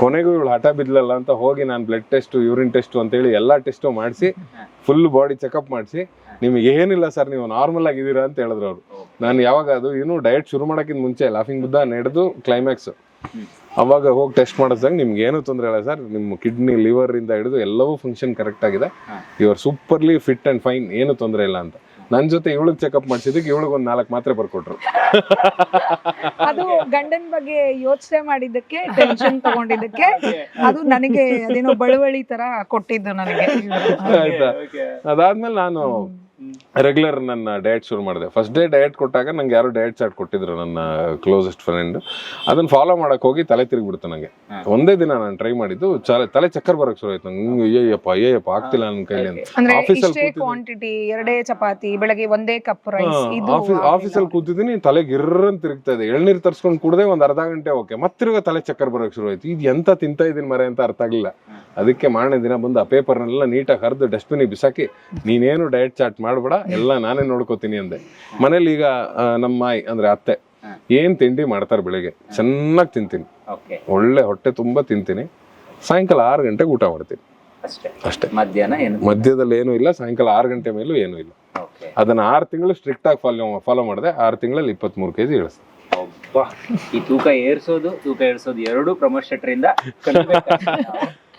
ಕೊನೆಗೂ ಇವಳು ಹಠ ಬಿದ್ಲಲ್ಲ ಅಂತ ಹೋಗಿ ನಾನು ಬ್ಲಡ್ ಟೆಸ್ಟ್ ಯೂರಿನ್ ಟೆಸ್ಟ್ ಅಂತೇಳಿ ಎಲ್ಲಾ ಟೆಸ್ಟು ಮಾಡಿಸಿ ಫುಲ್ ಬಾಡಿ ಚೆಕಪ್ ಮಾಡಿಸಿ ನಿಮ್ಗೆ ಏನಿಲ್ಲ ಸರ್ ನೀವು ನಾರ್ಮಲ್ ಆಗಿದ್ದೀರಾ ಅಂತ ಹೇಳಿದ್ರು ಅವರು. ನಾನು ಯಾವಾಗ ಅದು ಇನ್ನು ಡಯಟ್ ಶುರು ಮಾಡೋಕ್ಕಿಂತ ಮುಂಚೆ ಲಾಫಿಂಗ್ ಬುದ್ಧ ನಡೆದು ಕ್ಲೈಮ್ಯಾಕ್ಸ್ ಅವಾಗ ಹೋಗಿ ಟೆಸ್ಟ್ ಮಾಡಿಸಿದಾಗ ನಿಮ್ಗೆ ಏನು ತೊಂದರೆ ಇಲ್ಲ ಸರ್ ನಿಮ್ಮ ಕಿಡ್ನಿ ಲಿವರ್ ಇಂದ ಹಿಡಿದು ಎಲ್ಲವೂ ಫಂಕ್ಷನ್ ಕರೆಕ್ಟ್ ಆಗಿದೆ. You are superly fit and fine ಏನು ತೊಂದರೆ ಇಲ್ಲ ಅಂತ. ನನ್ನ ಜೊತೆ ಇವಳಿಗೆ ಚೆಕಪ್ ಮಾಡಿಸಿದಕ್ಕೆ ಇವಳಿಗೆ ಒಂದು ನಾಲ್ಕು ಮಾತ್ರೆ ಬರ್ಕೊಟ್ರು. ಅದು ಗಂಡನ ಬಗ್ಗೆ ಯೋಚನೆ ಮಾಡಿದ್ದಕ್ಕೆ ಟೆನ್ಷನ್ ತಗೊಂಡಿದ್ದಕ್ಕೆ ಅದು ನನಗೆ ಅದೇನೋ ಬಳುವಳಿ ತರ ಕೊಟ್ಟಿದ್ದು ನನಗೆ. ಆಯ್ತಾ? ಅದಾದ್ಮೇಲೆ ನಾನು ರೆಗ್ಯುಲರ್ ನನ್ನ ಡಯಟ್ ಶುರು ಮಾಡಿದೆ. ಫಸ್ಟ್ ಡೇ ಡಯಟ್ ಕೊಟ್ಟಾಗ ನಂಗೆ ಯಾರು ಡಯಟ್ ಚಾರ್ಟ್ ಕೊಟ್ಟಿದ್ರು ನನ್ನ ಕ್ಲೋಸೆಸ್ಟ್ ಫ್ರೆಂಡ್ ಅದನ್ನ ಫಾಲೋ ಮಾಡಕ್ ಹೋಗಿ ತಲೆ ತಿರುಗಿಬಿಡ್ತು ನಂಗೆ. ಒಂದೇ ದಿನ ನಾನು ಟ್ರೈ ಮಾಡಿದ್ದು ಚಲ- ತಲೆ ಚಕ್ಕರ್ ಬರಕ್ ಶುರು ಆಯ್ತು. ನಂಗೆ ಅಯ್ಯಪ್ಪ ಅಯ್ಯಪ್ಪ ಆಗ್ತಿಲ್ಲ ನನ್ನ ಕೈಲಿ ಅಂತ. ಅಂದ್ರೆ ಆಫೀಸಲ್ಲಿ ಕ್ವಾಂಟಿಟಿ ಎರಡೇ ಚಪಾತಿ ಬೆಳಗ್ಗೆ ಒಂದೇ ಕಪ್ ರೈಸ್ ಆಫೀಸಲ್ಲಿ ಕೂತಿದ್ದೀನಿ ತಲೆ ಗಿರ್ರನ್ ತಿರುಗ್ತಾ ಇದೆ. ಎಳ್ನೀರ್ ತರ್ಸ್ಕೊಂಡು ಕುಡ್ದೆ ಒಂದ್ ಅರ್ಧ ಗಂಟೆ ಓಕೆ. ಮತ್ತಿರುಗ ತಲೆ ಚಕ್ಕರ್ ಬರಕ್ ಶುರು ಆಯ್ತು. ಇದು ಎಂತ ತಿಂತಾ ಇದೀನಿ ಮರೆ ಅಂತ ಅರ್ಥ ಆಗಲಿಲ್ಲ. ಅದಕ್ಕೆ ಮಾರನೇ ದಿನ ಬಂದು ಆ ಪೇಪರ್ನೆಲ್ಲ ನೀಟಾಗಿ ಹರಿದು ಡಸ್ಟ್ಬಿನ್ ಬಿಸಾಕಿ ನೀನೇನು ಡಯಟ್ ಚಾರ್ಟ್ ಮಾಡ್ಬೇಡ ಎಲ್ಲ ನಾನೇ ನೋಡ್ಕೋತೀನಿ ಅಂದೆ. ಮನೇಲಿ ಈಗ ಆ, ನಮ್ಮ ಮಾಯಿ ಅಂದ್ರೆ ಅತ್ತೆ ಏನ್ ತಿಂಡಿ ಮಾಡ್ತಾರೆ ಬೆಳಿಗ್ಗೆ? ಚೆನ್ನಾಗಿ ತಿಂತೀನಿ. ಓಕೆ. ಒಳ್ಳೆ ಹೊಟ್ಟೆ ತುಂಬಾ ತಿಂತೀನಿ. ಸಾಯಂಕಾಲ ಆರು ಗಂಟೆಗೆ ಊಟ ಮಾಡ್ತೀನಿ. ಅಷ್ಟೇ. ಅಷ್ಟೇ. ಮಧ್ಯಾಹ್ನ ಏನು ಮಧ್ಯದಲ್ಲಿ ಏನೂ ಇಲ್ಲ ಸಾಯಂಕಾಲ ಆರು ಗಂಟೆ ಮೇಲೂ ಏನೂ ಇಲ್ಲ. ಓಕೆ. ಅದನ್ನ ಆರು ತಿಂಗಳು ಸ್ಟ್ರಿಕ್ಟ್ ಆಗಿ ಫಾಲೋ ಫಾಲೋ ಮಾಡಿದೆ ಆರು ತಿಂಗಳಲ್ಲಿ ಇಪ್ಪತ್ಮೂರು ಕೆಜಿ ಇಳಿಸ್ದೆ. ಅಬ್ಬಾ ಈ ತೂಕ ಏರ್ಸೋದು ತೂಕ ಏರ್ಸೋದು ಎರಡು ಪ್ರಮೋದ್ ಶೆಟ್ರಿಂದ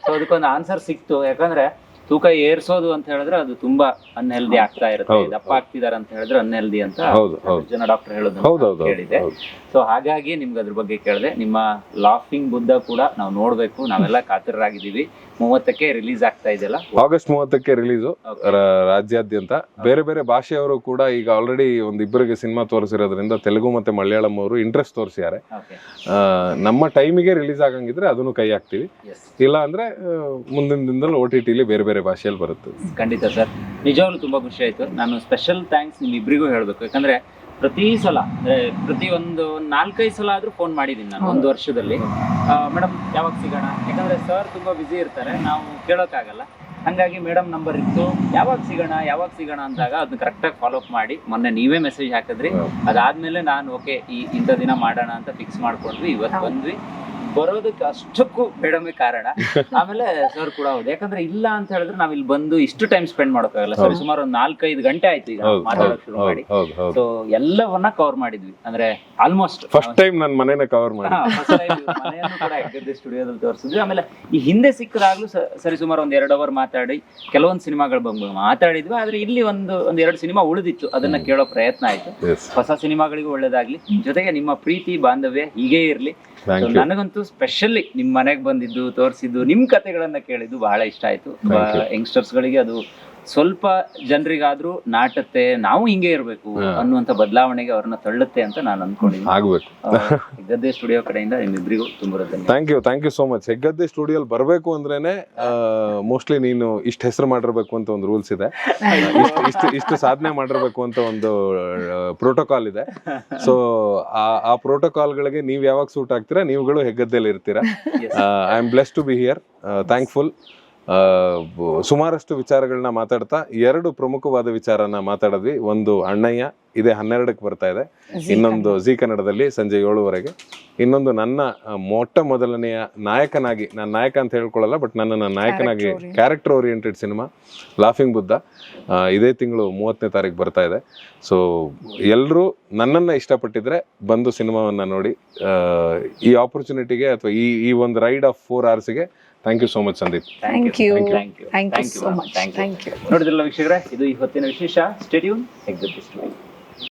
ಸೊ ಅದಕ್ಕೊಂದು ಆನ್ಸರ್ ಸಿಕ್ತು. ಯಾಕಂದ್ರೆ ತೂಕ ಏರ್ಸೋದು ಅಂತ ಹೇಳಿದ್ರೆ ಅದು ತುಂಬಾ ಅನ್ಹೆಲ್ದಿ ಆಗ್ತಾ ಇರುತ್ತೆ. ದಪ್ಪ ಆಗ್ತಿದಾರೆ ಅಂತ ಹೇಳಿದ್ರೆ ಅನ್ಹೆಲ್ದಿ ಅಂತ ಜನ ಡಾಕ್ಟರ್ ಹೇಳೋದು ಹೇಳಿದೆ ಸೊ ಹಾಗಾಗಿ ನಿಮ್ಗೆ ಅದ್ರ ಬಗ್ಗೆ ಕೇಳಿದೆ ನಿಮ್ಮ ಲಾಫಿಂಗ್ ಬುದ್ಧ ಕೂಡ ನಾವು ನೋಡ್ಬೇಕು. ನಾವೆಲ್ಲ ಕಾತರರಾಗಿದ್ದೀವಿ. ಮೂವತ್ತಕ್ಕೆ ರಿಲೀಸ್ ಆಗ್ತಾ ಇದೆಯಲ್ಲ? ಆಗಸ್ಟ್ ಮೂವತ್ತಕ್ಕೆ ರಿಲೀಸು ರಾಜ್ಯಾದ್ಯಂತ. ಬೇರೆ ಬೇರೆ ಭಾಷೆಯವರು ಕೂಡ ಈಗ ಆಲ್ರೆಡಿ ಒಂದು ಇಬ್ಬರಿಗೆ ಸಿನಿಮಾ ತೋರಿಸಿರೋದ್ರಿಂದ ತೆಲುಗು ಮತ್ತೆ ಮಲಯಾಳಂ ಅವರು ಇಂಟ್ರೆಸ್ಟ್ ತೋರಿಸಿದ್ದಾರೆ ನಮ್ಮ ಟೈಮಿಗೆ ರಿಲೀಸ್ ಆಗಂಗಿದ್ರೆ ಅದನ್ನು ಕೈ ಹಾಕ್ತಿವಿ. ಇಲ್ಲ ಅಂದ್ರೆ ಮುಂದಿನ ದಿನದಲ್ಲಿ ಓ ಟಿ ಟಿಲಿ ಬೇರೆ ಬೇರೆ ಭಾಷೆಯಲ್ಲಿ ಬರುತ್ತೆ. ಖಂಡಿತ ಸರ್. ನಿಜವಾಗ್ಲೂ ತುಂಬಾ ಖುಷಿ ಆಯ್ತು. ನಾನು ಸ್ಪೆಷಲ್ ಥ್ಯಾಂಕ್ಸ್ ನಿಮ್ಮಿಬ್ಬರಿಗೂ ಹೇಳ್ಬೇಕು. ಯಾಕಂದ್ರೆ ಪ್ರತಿ ಸಲ ಅಂದ್ರೆ ಪ್ರತಿ ಒಂದು ನಾಲ್ಕೈದು ಸಲ ಆದ್ರೂ ಫೋನ್ ಮಾಡಿದೀನಿ ನಾನು ಒಂದು ವರ್ಷದಲ್ಲಿ. ಮೇಡಮ್ ಯಾವಾಗ ಸಿಗೋಣ? ಯಾಕಂದ್ರೆ ಸರ್ ತುಂಬಾ ಬಿಸಿ ಇರ್ತಾರೆ. ನಾವು ಕೇಳೋಕ್ಕಾಗಲ್ಲ. ಹಂಗಾಗಿ ಮೇಡಮ್ ನಂಬರ್ ಇತ್ತು. ಯಾವಾಗ ಸಿಗೋಣ? ಯಾವಾಗ ಸಿಗೋಣ ಅಂದಾಗ ಅದನ್ನ ಕರೆಕ್ಟಾಗಿ ಫಾಲೋ ಅಪ್ ಮಾಡಿ. ಮೊನ್ನೆ ನೀವೇ ಮೆಸೇಜ್ ಹಾಕಿದ್ರಿ. ಅದಾದ್ಮೇಲೆ ನಾನು ಓಕೆ ಈ ಇಂಥ ದಿನ ಮಾಡೋಣ ಅಂತ ಫಿಕ್ಸ್ ಮಾಡ್ಕೊಂಡ್ವಿ. ಇವತ್ತು ಬಂದ್ವಿ. ಬರೋದಕ್ಕೆ ಅಷ್ಟಕ್ಕೂ ಮೇಡಮೇ ಕಾರಣ. ಆಮೇಲೆ ಸರ್ ಕೂಡ ಹೌದು. ಯಾಕಂದ್ರೆ ಇಲ್ಲ ಅಂತ ಹೇಳಿದ್ರೆ ನಾವ್ ಇಲ್ಲಿ ಬಂದು ಇಷ್ಟು ಟೈಮ್ ಸ್ಪೆಂಡ್ ಮಾಡೋಕ್ಕಾಗಲ್ಲ ಸರ್. ಸುಮಾರು ಒಂದ್ ನಾಲ್ಕೈದು ಗಂಟೆ ಆಯ್ತು ಈಗ ಮಾತಾಡೋಕೆ ಶುರು ಮಾಡಿ. ಸೊ ಎಲ್ಲವನ್ನ ಕವರ್ ಮಾಡಿದ್ವಿ. ಅಂದ್ರೆ ಆಲ್ಮೋಸ್ಟ್ ಫಸ್ಟ್ ಟೈಮ್ ನನ್ನ ಮನೇನ ಕವರ್ ಮಾಡಿ ಮನೆಯನ್ನು ಕೂಡ ಹೆಗ್ಗದ್ದೆ ಸ್ಟುಡಿಯೋದಲ್ಲಿ ತೋರಿಸಿದ್ವಿ. ಆಮೇಲೆ ಈ ಹಿಂದೆ ಸಿಕ್ಕದಾಗ್ಲೂ ಸರಿ ಸುಮಾರು ಒಂದ್ ಎರಡು ಅವರ್ ಮಾತಾಡಿ ಕೆಲವೊಂದು ಸಿನಿಮಾಗಳು ಬಂದ್ ಮಾತಾಡಿದ್ವಿ. ಆದ್ರೆ ಇಲ್ಲಿ ಒಂದು ಒಂದ್ ಎರಡು ಸಿನಿಮಾ ಉಳಿದಿತ್ತು. ಅದನ್ನ ಕೇಳೋ ಪ್ರಯತ್ನ ಆಯ್ತು. ಹೊಸ ಸಿನಿಮಾಗಳಿಗೂ ಒಳ್ಳೇದಾಗ್ಲಿ. ಜೊತೆಗೆ ನಿಮ್ಮ ಪ್ರೀತಿ ಬಾಂಧವ್ಯ ಹೀಗೇ ಇರ್ಲಿ. ನನಗಂತೂ ಸ್ಪೆಷಲಿ ನಿಮ್ ಮನೆಗ್ ಬಂದಿದ್ದು ತೋರಿಸಿದ್ದು ನಿಮ್ ಕಥೆಗಳನ್ನ ಕೇಳಿದ್ದು ಬಹಳ ಇಷ್ಟ ಆಯ್ತು. ಯಂಗ್ಸ್ಟರ್ಸ್ ಗಳಿಗೆ ಅದು ಸ್ವಲ್ಪ ಜನರಿಗಾದ್ರೂ ನಾಟತ್ತೆ ನಾವು ಹಿಂಗೆ ಇರಬೇಕು ಅನ್ನುವಂತ ಬದಲಾವಣೆಗೆ ಅವ್ರನ್ನ ತಳ್ಳುತ್ತೆ ಅಂತ ನಾನು ಅನ್ಕೊಂಡಿದ್ದೀನಿ. ಆಗ್ಬೇಕು. ಹೆಗ್ಗದ್ದೆ ಸ್ಟುಡಿಯೋ ಕಡೆಯಿಂದ ನಿಮ್ಮಿಬ್ಬರಿಗೂ ತುಂಬ thank you thank you so much Heggadde ಸ್ಟುಡಿಯೋಲ್ ಬರಬೇಕು ಅಂದ್ರೇನೆ ಮೋಸ್ಟ್ಲಿ ನೀನು ಇಷ್ಟು ಹೆಸರು ಮಾಡಿರ್ಬೇಕು ಅಂತ ಒಂದು ರೂಲ್ಸ್ ಇದೆ. ಇಷ್ಟು ಇಷ್ಟು ಸಾಧನೆ ಮಾಡಿರ್ಬೇಕು ಅಂತ ಒಂದು ಪ್ರೋಟೋಕಾಲ್ ಇದೆ. ಸೊ ಆ ಆ ಪ್ರೋಟೋಕಾಲ್ಗಳಿಗೆ ನೀವು ಯಾವಾಗ ಸೂಟ್ ಆಗ್ತೀರಾ ನೀವುಗಳು ಹೆಗ್ಗದ್ದೆಲ್ಲಿ ಇರ್ತೀರಾ. I am bless to be here thankful ಸುಮಾರಷ್ಟು ವಿಚಾರಗಳನ್ನ ಮಾತಾಡ್ತಾ ಎರಡು ಪ್ರಮುಖವಾದ ವಿಚಾರನ ಮಾತಾಡಿದ್ವಿ. ಒಂದು ಅಣ್ಣಯ್ಯ ಇದೇ ಹನ್ನೆರಡಕ್ಕೆ ಬರ್ತಾ ಇದೆ. ಇನ್ನೊಂದು ಜಿ ಕನ್ನಡದಲ್ಲಿ ಸಂಜೆ ಏಳುವರೆಗೆ. ಇನ್ನೊಂದು ನನ್ನ ಮೊಟ್ಟ ಮೊದಲನೆಯ ನಾಯಕನಾಗಿ ನಾನು ನಾಯಕ ಅಂತ ಹೇಳ್ಕೊಳ್ಳಲ್ಲ ಬಟ್ ನನ್ನನ್ನು ನಾಯಕನಾಗಿ. Character oriented cinema laughing Buddha ಇದೇ ತಿಂಗಳು ಮೂವತ್ತನೇ ತಾರೀಕು ಬರ್ತಾ ಇದೆ. ಸೊ ಎಲ್ಲರೂ ನನ್ನನ್ನು ಇಷ್ಟಪಟ್ಟಿದ್ರೆ ಬಂದು ಸಿನಿಮಾವನ್ನು ನೋಡಿ ಈ ಆಪರ್ಚುನಿಟಿಗೆ ಅಥವಾ ಈ ಈ ಒಂದು ride of four ಅವರ್ಸ್ಗೆ thank you so much Sandeep thank you thank you thank you so much thank you ನೋಡಿದ್ರಲ್ಲ ವೀಕ್ಷಕರೇ ಇದು ಈ ಹೊತ್ತಿನ ವಿಶೇಷ ಸ್ಟೇಡಿಯಂ ಸ್ಟುಡಿಯೋ